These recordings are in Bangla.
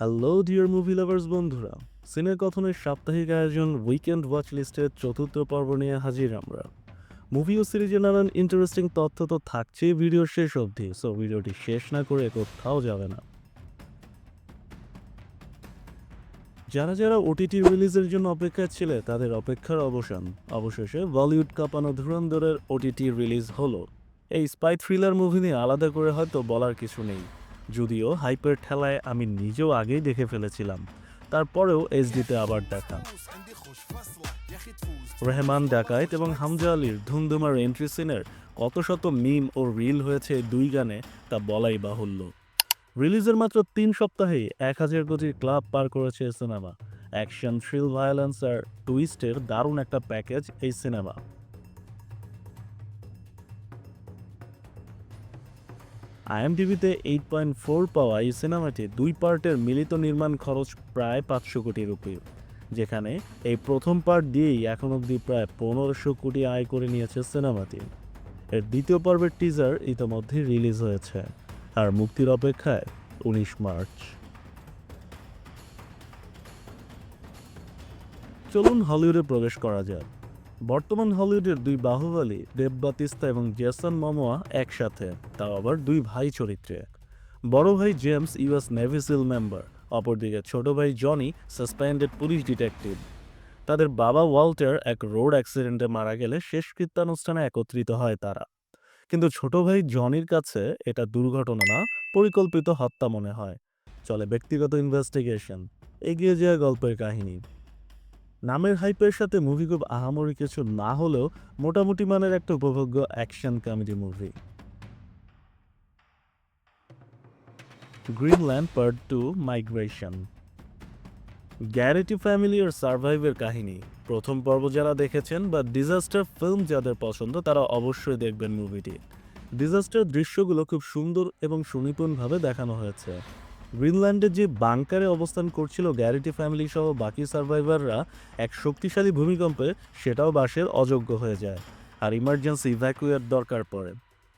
হ্যালো ডিয়ার মুভি লাভার্স বন্ধুরা। সিনে কথনের সাপ্তাহিক আয়োজন উইকেন্ড ওয়াচ লিস্টের চতুর্থ পর্ব নিয়ে হাজির আমরা। মুভি ও সিরিজে নানান ইন্টারেস্টিং তথ্য তো থাকছেই ভিডিওর শেষ অবধি সো ভিডিওটি শেষ না করে কোথাও যাবে না। যারা যারা ওটিটি রিলিজের জন্য অপেক্ষায় ছিলে, তাদের অপেক্ষার অবসান। অবশেষে বলিউড কাঁপানো ধুরন্ধরের ওটিটি রিলিজ হলো। এই স্পাই থ্রিলার মুভি নিয়ে আলাদা করে হয়তো বলার কিছু নেই। যদিও হাইপের ঠেলায় আমি নিজেও আগেই দেখে ফেলেছিলাম। তারপরেও এইচডিতে আবার দেখা। রেহমান ডাকাইত এবং হামজা আলীর ধুমধুমার এন্ট্রি সিনের কত শত মিম ও রিল হয়েছে দুই গানে তা বলাই বাহুল্য। রিলিজের মাত্র তিন সপ্তাহেই এক হাজার কোটি ক্লাব পার করেছে সিনেমা। অ্যাকশন, থ্রিল, ভায়োলেন্স আর টুইস্টের দারুণ একটা প্যাকেজ এই সিনেমা। আইএমডিবিতে এইট পয়েন্ট ফোর পাওয়া এই সিনেমাটি দুই পার্টের মিলিত নির্মাণ খরচ প্রায় পাঁচশো কোটি রুপি যেখানে এই প্রথম পার্ট দিয়েই এখন অবধি প্রায় পনেরোশো কোটি আয় করে নিয়েছে সিনেমাটি। এর দ্বিতীয় পর্বের টিজার ইতোমধ্যে রিলিজ হয়েছে, আর মুক্তির অপেক্ষায় উনিশ মার্চ। চলুন হলিউডে প্রবেশ করা যাক। বর্তমান হলিউডের দুই বাহুবলী, দেব বাতিস্তা এবং জেসন মমোয়া একসাথে, তাও আবার দুই ভাই চরিত্রে। বড় ভাই James US navy seal member, অপরদিকে ছোট ভাই জনি, সাসপেন্ডেড পুলিশ ডিটেকটিভ। তাদের বাবা ওয়াল্টার এক রোড অ্যাক্সিডেন্টে মারা গেলে শেষ শেষকৃত্যানুষ্ঠানে একত্রিত হয় তারা। কিন্তু ছোট ভাই জনির কাছে এটা দুর্ঘটনা না, পরিকল্পিত হত্যা মনে হয়। চলে ব্যক্তিগত ইনভেস্টিগেশন এগিয়ে যায় গল্পের কাহিনী। নামের হাইপের সাথে মুভি খুব আহামরি কিছু না হলেও মোটামুটি মানের একটা উপভোগ্য action comedy movie Greenland part two migration Garrity family আর সার্ভাইভের কাহিনী। প্রথম পর্ব যারা দেখেছেন বা ডিজাস্টার ফিল্ম যাদের পছন্দ, তারা অবশ্যই দেখবেন মুভিটি ডিজাস্টার দৃশ্যগুলো খুব সুন্দর এবং সুনিপুণভাবে দেখানো হয়েছে। গ্রিনল্যান্ডে যে বাংকারে অবস্থান করছিল গ্যারিটি ফ্যামিলি সহ বাকি সার্ভাইভাররা, এক শক্তিশালী ভূমিকম্পে সেটাও বাসের অযোগ্য হয়ে যায় আর ইমার্জেন্সি ইভ্যাকুয়েট দরকার পড়ে।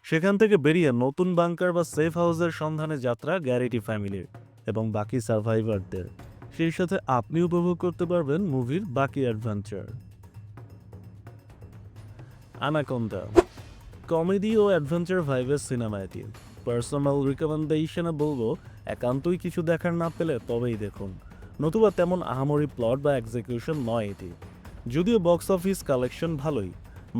সেখান থেকে বেরিয়ে নতুন বাংকার বা সেফ হাউসের সন্ধানে যাত্রা গ্যারিটি ফ্যামিলির এবং বাকি সার্ভাইভারদের। সেই সাথে আপনি উপভোগ করতে পারবেন মুভির বাকি অ্যাডভেঞ্চার আনাকোন্ডা কমেডি ও অ্যাডভেঞ্চার ভাইবের সিনেমা এটি পার্সোনাল রিকমেন্ডেশনে বলব, একান্তই কিছু দেখার না পেলে তবেই দেখুন। নতুবা তেমন আহামরি প্লট বা এক্সিকিউশন নয় এটি। যদিও বক্স অফিস কালেকশন ভালোই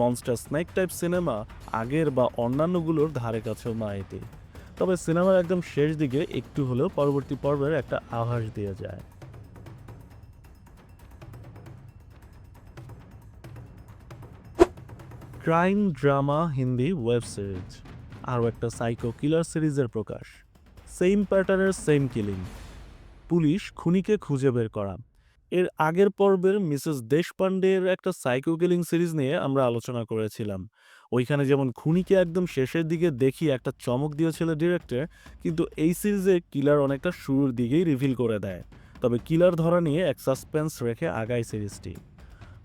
মনস্টার স্নেক টাইপ সিনেমা আগের বা অন্যান্যগুলোর ধারে কাছেও না এটি। তবে সিনেমার একদম শেষ দিকে একটু হলেও পরবর্তী পর্বের একটা আভাস দিয়ে যায়। Crime drama Hindi web series. আরও একটা সাইকো কিলার সিরিজের প্রকাশ। সেম প্যাটার্নের সেম কিলিং। পুলিশ খুনিকে খুঁজে বের করা। এর আগের পর্বের মিসেস দেশপান্ডের একটা সাইকো কিলিং সিরিজ নিয়ে আমরা আলোচনা করেছিলাম। ওইখানে যেমন খুনিকে একদম শেষের দিকে দেখি একটা চমক দিয়েছিল ডিরেক্টর, কিন্তু এই সিরিজে কিলার অনেকটা শুরুর দিকেই রিভিল করে দেয়। তবে কিলার ধরা নিয়ে এক সাসপেন্স রেখে আগায় সিরিজটি।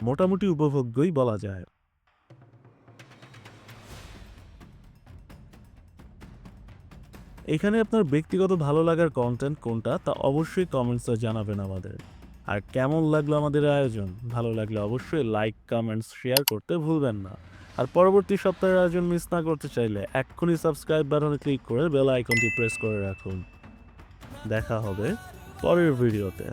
মোটামুটি উপভোগ্যই বলা যায়। এখানে আপনার ব্যক্তিগত ভালো লাগার কন্টেন্ট কোনটা, তা অবশ্যই কমেন্টসে জানাবেন আমাদের। আর কেমন লাগল আমাদের আয়োজন? ভালো লাগলে অবশ্যই লাইক কমেন্টস শেয়ার করতে ভুলবেন না। আর পরবর্তী সপ্তাহের আয়োজন মিস না করতে চাইলে এক্ষুনি সাবস্ক্রাইব বাটনে ক্লিক করে বেল আইকনটি প্রেস করে রাখুন। দেখা হবে পরের ভিডিওতে